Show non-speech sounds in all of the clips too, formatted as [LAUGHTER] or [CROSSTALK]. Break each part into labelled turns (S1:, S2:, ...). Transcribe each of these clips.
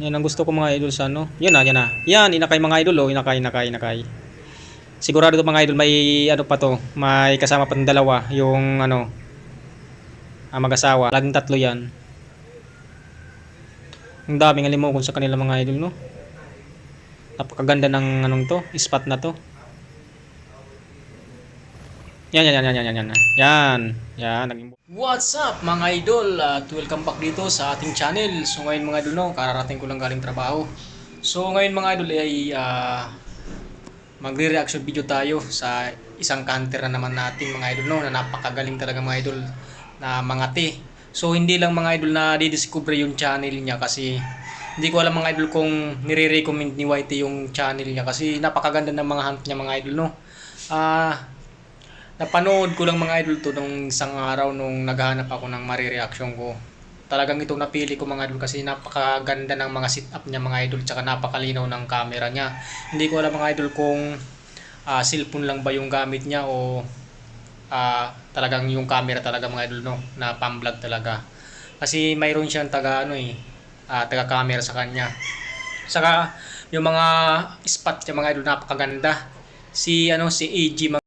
S1: Yan ang gusto ko mga idol sa ano. Yan na, yan na. Yan, inakay mga idol oh. Inakay, inakay, inakay. Sigurado to mga idol may ano pa to. May kasama pa ng dalawa. Yung ano. Ang mag-asawa. Laging tatlo yan. Ang daming alimokon sa kanila mga idol no. Napakaganda ng anong to. Spot na to. Yan, yan, yan, yan, yan, yan, yan. Yan, yan. Naging... What's up mga idol? At welcome back dito sa ating channel. So ngayon mga idol, no, kararating ko lang galing trabaho. So ngayon mga idol ay ah, magre-reaction video tayo sa isang counter na naman natin mga idol no, na napakagaling talaga mga idol na mga te. So hindi lang mga idol na didiscover yung channel niya kasi hindi ko alam mga idol kung nire-recommend ni YT yung channel niya kasi napakaganda ng mga hunt niya mga idol no. Ah, napanood ko lang mga idol to nung isang araw nung naghahanap ako ng marireaction ko. Talagang ito napili ko mga idol kasi napakaganda ng mga sit-up niya mga idol tsaka napakalinaw ng camera niya. Hindi ko alam mga idol kung ah, cellphone lang ba yung gamit niya o ah, talagang yung camera talaga mga idol no na pam-vlog talaga. Kasi mayroon siyang taga ano eh ah, taga camera sa kanya. Saka yung mga spot niya mga idol napakaganda. Si ano si AG.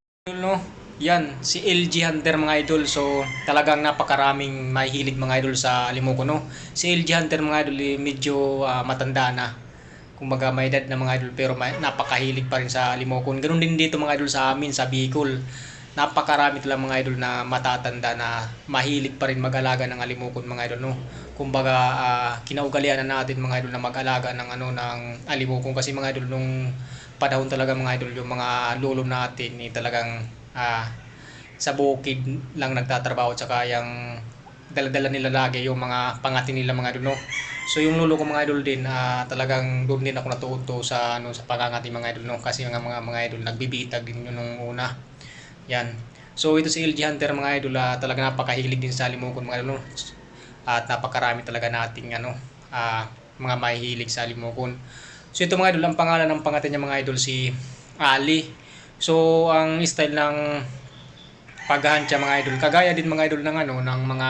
S1: Yan, si LG Hunter mga idol. So, talagang napakaraming mahihilig mga idol sa Limuko, no? Si LG Hunter mga idol, eh, medyo ah, matanda na. Kumbaga may edad na mga idol, pero may, napakahilig pa rin sa Limokon. Ganun din dito mga idol sa amin, sa Bicol. Napakarami talaga mga idol na matatanda na mahilig pa rin mag-alaga ng alimokon mga idol, no? Kumbaga, ah, kinaugalian na natin mga idol na mag-alaga ng ano ng alimokon kasi mga idol nung panahon talaga mga idol yung mga lolo natin ni talagang ah, sa bukid lang nagtatrabaho tsaka yung daladala nila lagi yung mga pangati nila mga idol. So yung lolo ko mga idol din ah, talagang doon din ako natuto sa ano sa pangangati mga idol no kasi mga mga, mga idol nagbibitag din yun nung una. Yan. So ito si LG Hunter mga idol ah, talaga napakahilig din sa limukon mga idol no. At napakarami talaga nating ano ah, mga mahihilig sa limukon. So ito mga idol ang pangalan ng pangati niya mga idol si Ali. So, ang style ng paghahunt mga idol, kagaya din mga idol ng ano, ng mga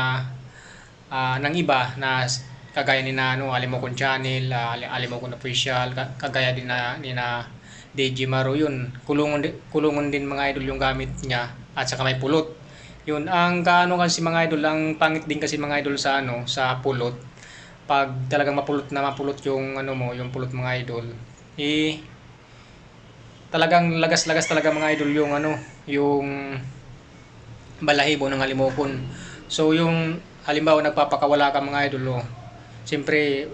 S1: ah, ng iba na kagaya ni na ano, Alimokon Channel, uh, Alimokon Official, ka- kagaya din na ni na DJ Maro yun. Kulungan din, kulungan din mga idol yung gamit niya at saka may pulot. Yun, ang kaano kasi mga idol, ang pangit din kasi mga idol sa ano, sa pulot. Pag talagang mapulot na mapulot yung ano mo, yung pulot mga idol, eh talagang lagas-lagas talaga mga idol yung ano, yung balahibo ng halimokon. So yung halimbawa nagpapakawala ka mga idol, oh, siyempre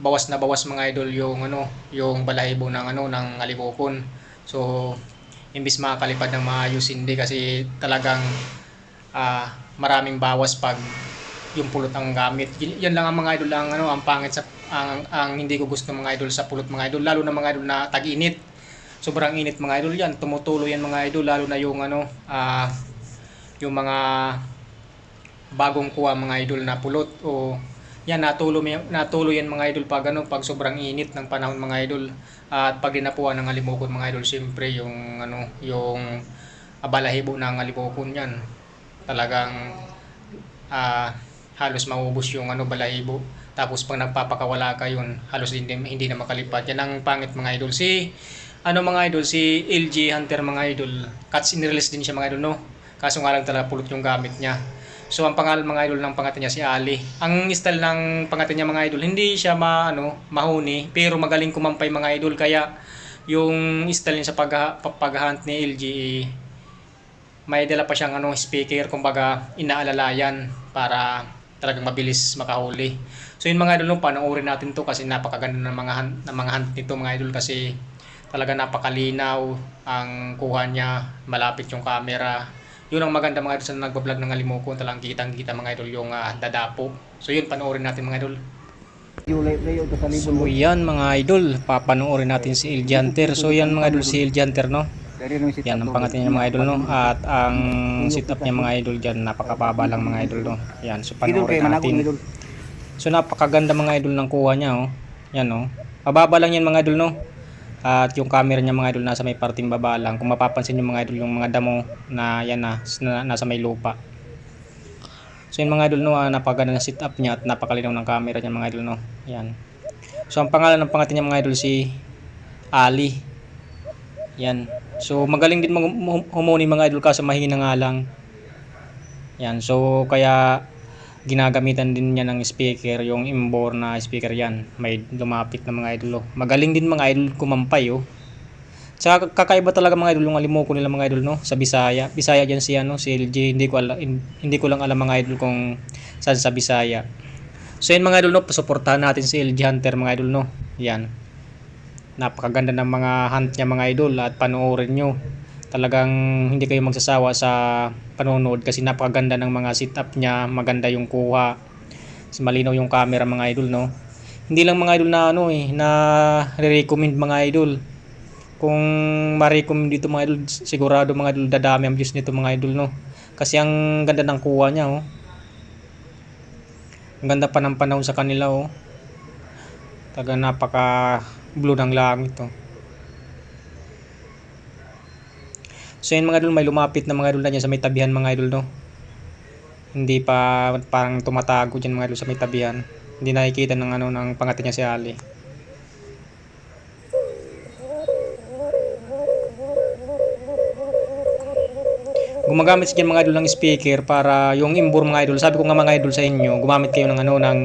S1: bawas na bawas mga idol yung ano, yung balahibo ng ano ng halimokon. So imbis makakalipad ng maayos hindi kasi talagang ah, maraming bawas pag yung pulot ang gamit. Yan lang ang mga idol ang ano, ang pangit sa ang, ang hindi ko gusto mga idol sa pulot mga idol lalo na mga idol na tag-init sobrang init mga idol. Yan tumutulo yan mga idol lalo na yung ano ah yung mga bagong kuha mga idol na pulot o yan natulo natulo yan mga idol pag ano pag sobrang init ng panahon mga idol. At pag dinapuan ng alimokon mga idol siyempre yung ano yung balahibo ng alimokon yan. Talagang ah halos maubos yung ano balahibo. Tapos pag nagpapakawala ka yun halos hindi, hindi na makalipad yan ang pangit mga idol. Si ano mga idol si LG Hunter mga idol. Cuts in release din siya mga idol no? Kaso nga lang talaga pulot yung gamit niya. So ang pangalan mga idol ng pangalan niya si Ali. Ang style ng pangalan niya mga idol hindi siya ma, ano, mahuni pero magaling kumampay mga idol. Kaya yung style niya sa pag, paghunt ni LG eh, may dala pa siyang ano, speaker, kumbaga inaalalayan para talagang mabilis makahuli. So yun mga idol, no, panoorin natin to kasi napakaganda ng mga ng mga hunt nito mga idol kasi talaga napakalinaw ang kuha niya, malapit yung camera. Yun ang maganda mga idol sa nagbablog ng Alimoko, talagang kitang kita mga idol yung ah, dadapo. So yun, panoorin natin mga idol. So yan mga idol, papanoorin natin si El Janter. So yan mga idol si El Janter no. Yan ang pangalan niya mga idol no. At ang setup niya mga idol diyan napakababa lang mga idol no. Yan, so panoorin natin. So napakaganda mga idol ng kuha niya oh. Yan oh. Mababa lang yan mga idol no. At yung camera niya mga idol nasa may parting baba lang. Kung mapapansin niyo mga idol yung mga damo na yan na, na nasa may lupa. So yung mga idol no, ah, napakaganda ng setup niya at napakalinaw ng camera niya mga idol no. Yan. So ang pangalan ng pangatin niya mga idol si Ali. Yan. So magaling din humuni mga idol kaso mahina nga lang. Yan. So kaya ginagamitan din niya ng speaker, yung imbor na speaker yan. May lumapit na mga idol. Oh. Magaling din mga idol kumampay oh. Tsaka kakaiba talaga mga idol yung alimuko nila mga idol no sa Bisaya. Bisaya diyan si ano si LG hindi ko alam hindi ko lang alam mga idol kung saan sa Bisaya. So yun mga idol no, pasuportahan natin si LG Hunter mga idol no. Yan. Napakaganda ng mga hunt niya mga idol at panoorin nyo. Talagang hindi kayo magsasawa sa panonood kasi napakaganda ng mga setup niya, maganda yung kuha. Kasi malinaw yung camera mga idol no. Hindi lang mga idol na ano eh, na re-recommend mga idol. Kung ma-recommend dito mga idol, sigurado mga idol dadami ang views nito mga idol no. Kasi ang ganda ng kuha niya oh. Ang ganda pa ng panahon sa kanila oh. Taga napaka blue ng langit oh. So yun mga idol, may lumapit na mga idol na dyan sa may tabihan mga idol no. Hindi pa parang tumatago dyan mga idol sa may tabihan. Hindi nakikita ng ano ng pangatin niya si Ali. gumagamit siya mga idol ng speaker para yung imbor mga idol. Sabi ko nga mga idol sa inyo, gumamit kayo ng ano ng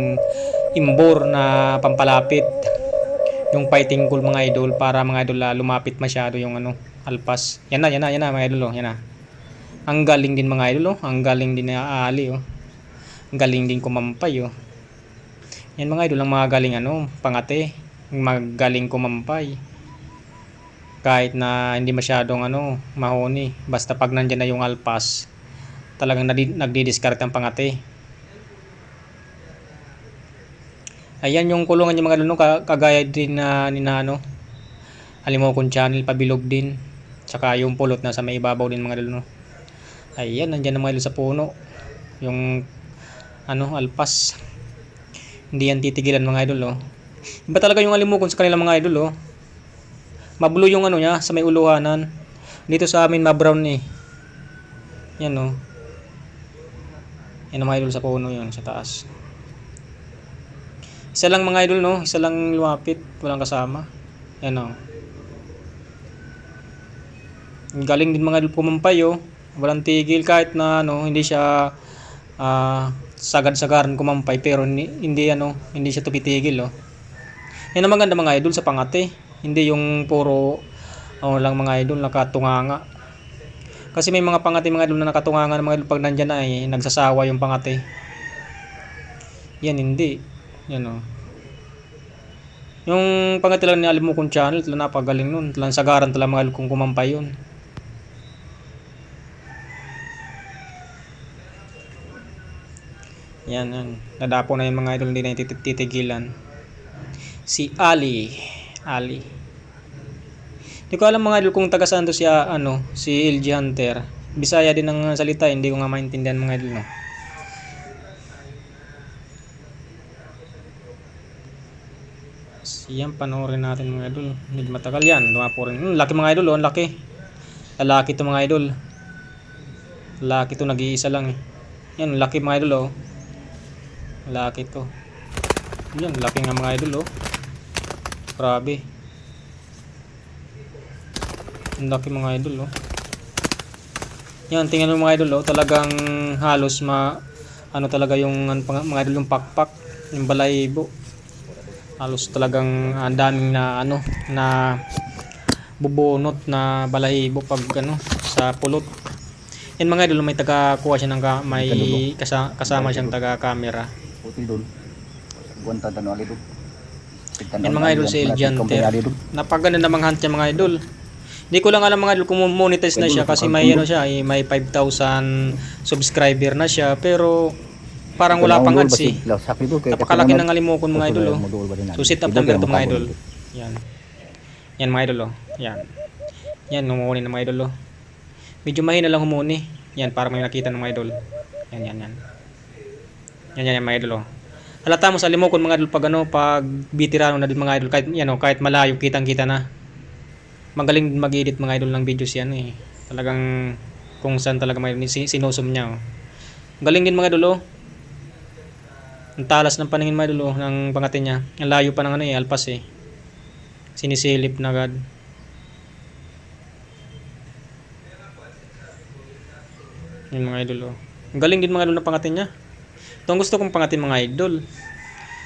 S1: imbor na pampalapit. Yung fighting cool mga idol para mga idol ah, lumapit masyado yung ano alpas. Yan na, yan na, yan na mga idol yan na. Ang galing din mga idol ang galing din na Ali oh. Ang galing din kumampay oh. Yan mga idol ang mga galing ano, pangate. Magaling kumampay kahit na hindi masyadong ano, mahoni. Basta pag nandyan na yung alpas, talagang nagdi-discard ang pangate. Ayan yung kulungan niya mga ka- kagaya din na na, ano, Halimokon channel, pabilog din. Tsaka yung pulot na sa may ibabaw din mga lolo. Ayan, nandyan na mga lolo sa puno. Yung ano, alpas. Hindi yan titigilan mga idol, oh. Iba talaga yung alimokon sa kanila mga idol, oh. Mablue yung ano niya sa may uluhanan. Dito sa amin ma-brown eh. Yan oh. Yan ang mga idol sa puno yun sa taas. Isa lang mga idol no, isa lang lumapit, walang kasama. Yan oh. Galing din mga pumampay oh. Walang tigil kahit na ano, hindi siya ah, sagad-sagaran kumampay pero hindi, ano, hindi siya tumitigil oh. Yan ang maganda mga idol sa pangate. Hindi yung puro ano lang mga idol nakatunganga. Kasi may mga pangati mga idol na nakatunganga na mga idol pag nandyan na eh, nagsasawa yung pangati. Yan hindi. Yan o. Yung pangati lang ni Alimukong channel, tala napagaling nun. Talang sagaran tala mga idol kung kumampay yun. Yan, yan. Nadapo na yung mga idol, hindi na titigilan. Si Ali. Ali. Hindi ko alam mga idol kung taga saan to siya, ano, si LG Hunter. Bisaya din ang salita, hindi ko nga maintindihan mga idol, no. Yan, panoorin natin mga idol. Hindi matagal yan. Lumapo rin. Hmm, laki mga idol, oh. Laki. Lalaki to mga idol. Lalaki to, nag-iisa lang. eh. Yan, laki mga idol, oh. Lalaki to. Yan, laki nga mga idol, oh. Grabe. Ang laki mga idol, oh. Yan, tingnan mo mga idol, oh. Talagang halos ma... Ano talaga yung pang- mga idol yung pakpak. Yung balayibo. Halos talagang ang daming na ano na bubunot na balahibo pag ano sa pulot. Yan mga idol, may taga kuha siya ng ka, may kasa, kasama siyang taga camera.
S2: Puti doon. Buwan tanong ali doon.
S1: Yan mga idol si El Janter. Napaganda namang hunt niya mga idol. Hindi ko lang alam mga idol kung monetize na siya kasi may ano siya, eh, may 5,000 subscriber na siya pero parang wala pang ads eh. Napakalaki ng alimokon mga idol oh. So sit up number to mga idol. Yan. Yan mga idol oh. Yan. Yan humuni ng mga idol oh. Medyo mahina lang humuni. Yan para may nakita ng mga idol. Yan yan yan. Yan yan, yan mga idol oh. Halata mo sa limokon mga idol pag ano pag bitirano na din mga idol kahit yan oh, kahit malayo kitang-kita na. Magaling mag-edit mga idol ng videos yan eh. Talagang kung saan talaga may sin- sinusum niya oh. Galing din mga idol oh. Ang talas ng paningin mga idol oh, ng pangatin niya. Ang layo pa ng ano eh, alpas eh. Sinisilip na agad. Yung mga idol oh. Ang galing din mga idol ng pangatin niya. Ito ang gusto kong pangatin mga idol.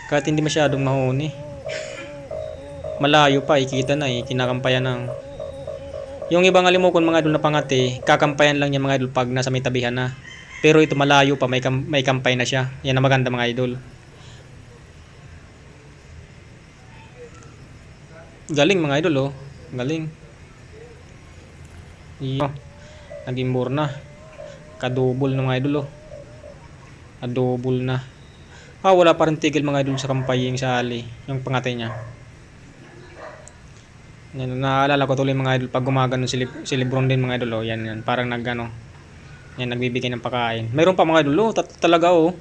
S1: Kahit hindi masyadong mahuni. Malayo pa, ikita na eh, kinakampayan ng yung ibang alimokon mga idol na pangati, kakampayan lang niya mga idol pag nasa may tabihan na. Pero ito malayo pa, may, kam- may kampay na siya. Yan ang maganda mga idol. Galing mga idol oh. Galing. Iyo. Naging more na. Kadubol ng mga idol oh. Kadubol na. Ah, wala pa rin tigil mga idol sa kampay yung sa ali. Yung pangati niya. Yan, naalala ko tuloy mga idol pag gumagano si, Lib- si Lebron din mga idol oh. Yan yan, parang nagano. Yan nagbibigay ng pagkain. Mayroon pa mga idol oh, tat- talaga oh.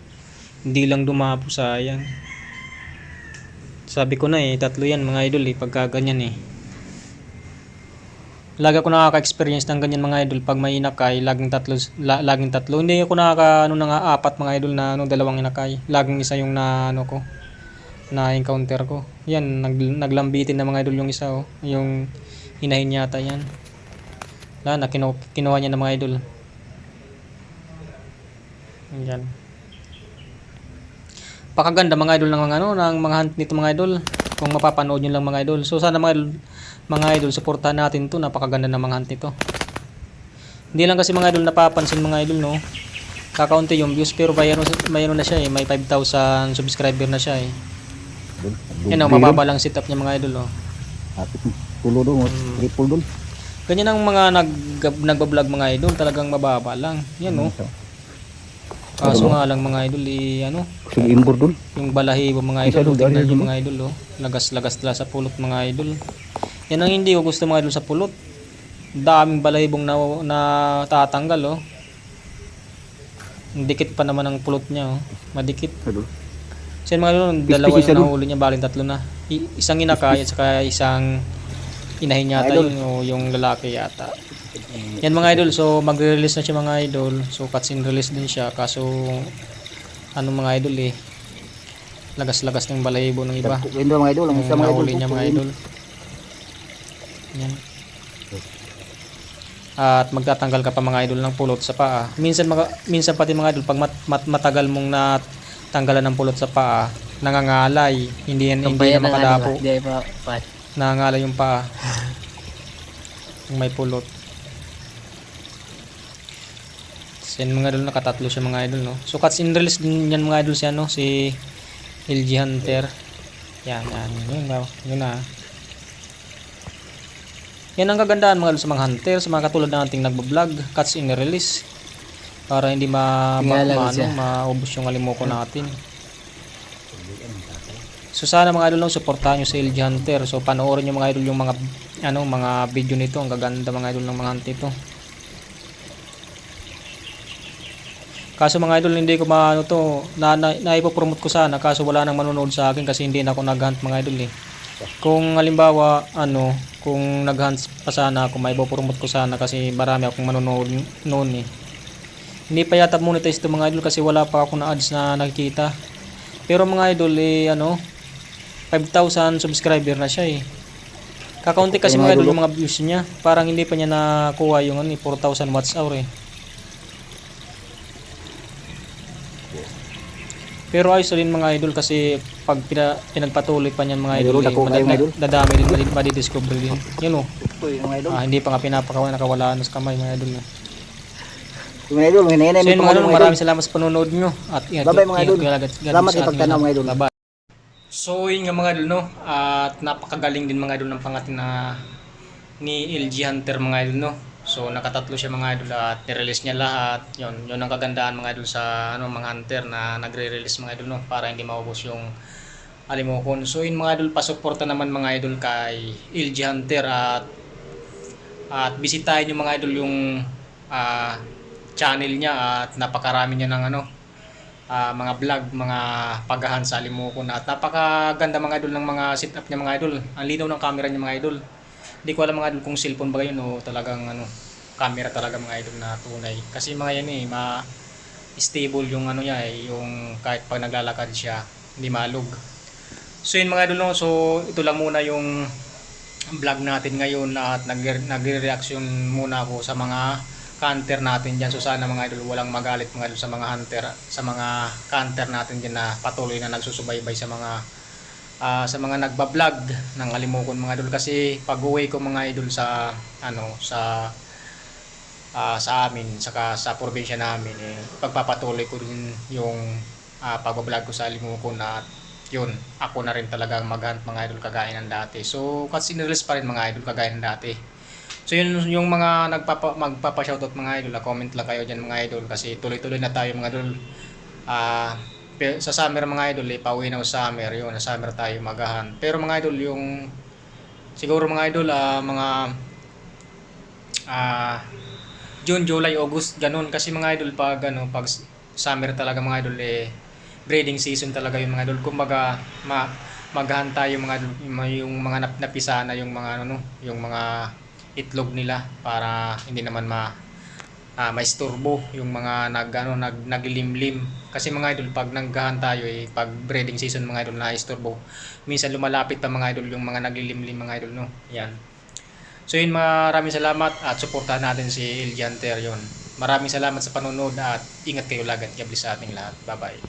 S1: Hindi lang dumapo sayang. Sabi ko na eh, tatlo yan mga idol eh, pagka ganyan eh. Lagi ako nakaka-experience ng ganyan mga idol pag may inakay, laging tatlo, la, laging tatlo. Hindi ako nakaka ano na nga apat mga idol na ano dalawang inakay. Laging isa yung na ano ko na encounter ko. Yan, nag, naglambitin na mga idol yung isa oh. Yung hinahin yata yan. Wala na, kinu, kinuha niya ng mga idol. Yan. Pakaganda mga idol ng mga ano, ng mga hunt nito mga idol. Kung mapapanood nyo lang mga idol. So sana mga idol, mga idol, suportahan natin to. Napakaganda ng mga hunt nito. Hindi lang kasi mga idol napapansin mga idol no. Kakaunti yung views pero mayroon, mayroon na siya eh. May 5,000 subscriber na siya eh. Yan o, mababa lang setup niya mga idol oh.
S2: Apit tulo dol,
S1: Hmm.
S2: triple dol.
S1: Ganyan ang mga nag nagba-vlog mga idol, talagang mababa lang. Yan oh. Kaso nga lang mga idol, eh, ano,
S2: Kusog imbor dol.
S1: yung balahibo mga idol,
S2: doon,
S1: tingnan
S2: yun,
S1: mga idol oh. Lagas-lagas tala sa pulot mga idol. Yan ang hindi ko gusto mga idol sa pulot. Daming balahibong na, na tatanggal oh. Ang dikit pa naman ang pulot niya oh. Madikit.
S2: Dol.
S1: So yun, mga idol, dalawa yung nahuli niya, baling tatlo na. I- isang inakay at saka isang inahin yata yun, o yung lalaki yata. Yan mga idol, so magre-release na siya mga idol. So cutscene release din siya, kaso ano mga idol eh. Lagas-lagas ng balahibo ng iba.
S2: Kendo mga idol, ang isa mga idol.
S1: nahuli niya mga idol. Yan. At magtatanggal ka pa mga idol ng pulot sa paa. Minsan mga, minsan pati mga idol pag mat, mat- matagal mong natanggalan ng pulot sa paa, nangangalay, hindi yan hindi na makadapo.
S3: Hindi pa pa.
S1: Nangangalay yung paa. Yung [LAUGHS] may pulot. So yan mga idol, nakatatlo siya mga idol, no? So cuts in release din yan mga idol si ano, si LG Hunter. Yan, yan. Yun, yun, yun na. Yan ang kagandahan mga idol sa mga hunter, sa mga katulad ng ating nagbablog, cuts in release. Para hindi ma, ma, ma, ano, maubos yung alimoko natin. So sana mga idol suportahan nyo sa LG Hunter. So panoorin nyo mga idol yung mga ano mga video nito. Ang gaganda mga idol ng mga hunt nito. Kaso mga idol hindi ko maano to na, na, naipopromote ko sana kaso wala nang manonood sa akin kasi hindi na ako nag-hunt mga idol eh. Kung halimbawa ano kung nag-hunt pa sana ako maipopromote ko sana kasi marami akong manonood noon eh. Hindi pa yata monetize to mga idol kasi wala pa ako na ads na nakikita. Pero mga idol eh ano 5,000 subscriber na siya eh. Kakaunti kasi mga idol yung mga views niya. Parang hindi pa niya nakuha yung ano, eh, 4,000 watts hour eh. Pero ayos rin mga idol kasi pag pina, pinagpatuloy pa niyan mga idol,
S2: Idol,
S1: eh,
S2: dako kayo, idol.
S1: dadami din, madi- madidiscover din. Yun oh.
S2: Mga idol.
S1: Ah, hindi pa nga pinapakawa, nakawala na sa kamay mga idol. eh.
S2: Mga idol, hinahina
S1: So mga idol,
S2: mga idol.
S1: maraming salamat sa panonood nyo. At ingat,
S2: Bye-bye, mga
S1: ingat
S2: idol. Salamat
S1: sa
S2: pagtanaw, mga idol.
S1: Bye-bye. So yun nga mga idol no at napakagaling din mga idol ng pangatin na ni LG Hunter mga idol no. So nakatatlo siya mga idol at nirelease niya lahat. Yun, yun ang kagandahan mga idol sa ano mga hunter na nagre-release mga idol no para hindi maubos yung alimokon. So yun mga idol pasuporta naman mga idol kay LG Hunter at at bisitahin yung mga idol yung ah, channel niya at napakarami niya ng ano ah, mga vlog, mga paghahan sa Alimokon at napakaganda mga idol ng mga setup niya mga idol. Ang linaw ng camera niya mga idol. Hindi ko alam mga idol kung cellphone ba yun o talagang ano, camera talaga mga idol na tunay. Kasi mga yan eh, ma stable yung ano niya eh, yung kahit pag naglalakad siya, hindi malug. So yun mga idol, no? so ito lang muna yung vlog natin ngayon at nag- nagre-reaction muna ako sa mga hunter natin dyan. So sana mga idol walang magalit mga idol sa mga hunter, sa mga hunter natin dyan na patuloy na nagsusubaybay sa mga ah, sa mga nagba-vlog ng Alimokon mga idol kasi pag-uwi ko mga idol sa ano sa ah, sa amin saka sa probinsya namin eh, pagpapatuloy ko rin yung uh, pag-vlog ko sa Alimokon at yun, ako na rin talaga mag-hunt mga idol kagaya ng dati. So, kasi nirelease pa rin mga idol kagaya ng dati. So, yun yung mga nagpapa, magpapa-shoutout mga idol, ah, comment lang kayo dyan mga idol kasi tuloy-tuloy na tayo mga idol. Ah, pe- sa summer mga idol, eh, pauwi na summer, yun, sa summer tayo mag-hunt. Pero mga idol, yung siguro mga idol, ah, mga ah June, July, August, ganun. Kasi mga idol, pag, ano, pag summer talaga mga idol, eh, breeding season talaga yung mga idol. Kumbaga, ma maghahan tayo mga idol, yung, mga- nap napisa na yung mga ano, yung mga itlog nila para hindi naman ma ah, maisturbo yung mga nag ano nag naglilimlim kasi mga idol pag naghahan tayo eh pag breeding season mga idol na isturbo minsan lumalapit pa mga idol yung mga naglilimlim mga idol no? Yan. So yun maraming salamat at suportahan natin si Iljanter yun maraming salamat sa panonood at ingat kayo lagi at God bless sa ating lahat. Bye bye